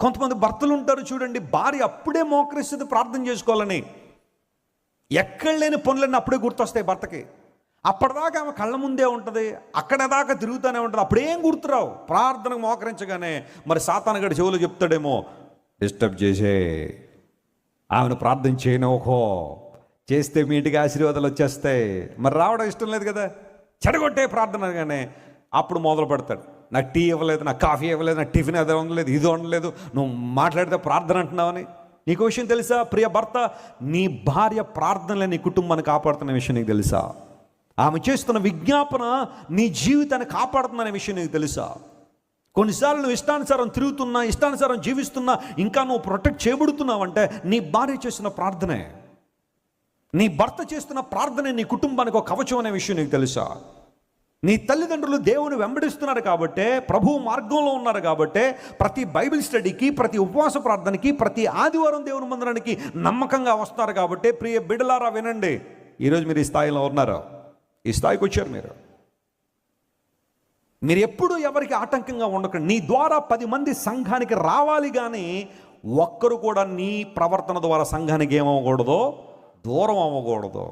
కొంతమంది భర్తలు ఉంటారు చూడండి భార్య అప్పుడే మోకరిస్తుంది ప్రార్థన చేసుకోవాలని. ఎక్కడ లేని పనులన్నీ అప్పుడే గుర్తొస్తాయి భర్తకి. అప్పటిదాకా ఆమె కళ్ళ ముందే ఉంటుంది అక్కడ దాకా తిరుగుతూనే ఉంటుంది అప్పుడేం గుర్తురావు? ప్రార్థనకు మోకరించగానే మరి సాతానగడి చెవులు చెప్తాడేమో డిస్టర్బ్ చేసే ఆమెను ప్రార్థన చేయనోకో చేస్తే మీ ఇంటికి ఆశీర్వాదాలు వచ్చేస్తాయి. మరి రావడం ఇష్టం లేదు కదా చెడగొట్టే ప్రార్థనగానే అప్పుడు మొదలు పెడతాడు నాకు టీ ఇవ్వలేదు నాకు కాఫీ ఇవ్వలేదు నాకు టిఫిన్ అది ఉండలేదు ఇది ఉండలేదు. నువ్వు మాట్లాడితే ప్రార్థన అంటున్నావని. నీకు విషయం తెలుసా? ప్రియ భర్త నీ భార్య ప్రార్థనలే నీ కుటుంబాన్ని కాపాడుతున్న విషయం నీకు తెలుసా? ఆమె చేస్తున్న విజ్ఞాపన నీ జీవితాన్ని కాపాడుతుందనే విషయం నీకు తెలుసా? కొన్నిసార్లు నువ్వు ఇష్టానుసారం తిరుగుతున్నా ఇష్టానుసారం జీవిస్తున్నా ఇంకా నువ్వు ప్రొటెక్ట్ చేయబడుతున్నావంటే నీ భార్య చేస్తున్న ప్రార్థనే. నీ భర్త చేస్తున్న ప్రార్థనే నీ కుటుంబానికి ఒక కవచం అనే విషయం నీకు తెలుసా? నీ తల్లిదండ్రులు దేవుని వెంబడిస్తున్నారు కాబట్టే ప్రభు మార్గంలో ఉన్నారు కాబట్టే ప్రతి బైబిల్ స్టడీకి ప్రతి ఉపవాస ప్రార్థనకి ప్రతి ఆదివారం దేవుని మందిరానికి నమ్మకంగా వస్తారు కాబట్టి ప్రియ బిడలారా వినండి. ఈరోజు మీరు ఈ స్థాయిలో ఉన్నారు? ఈ స్థాయికి వచ్చారు మీరు. మీరు ఎప్పుడు ఎవరికి ఆటంకంగా ఉండకండి. నీ ద్వారా పది మంది సంఘానికి రావాలి కానీ ఒక్కరు కూడా నీ ప్రవర్తన ద్వారా సంఘానికి ఏమవ్వకూడదో దూరం అవ్వకూడదు.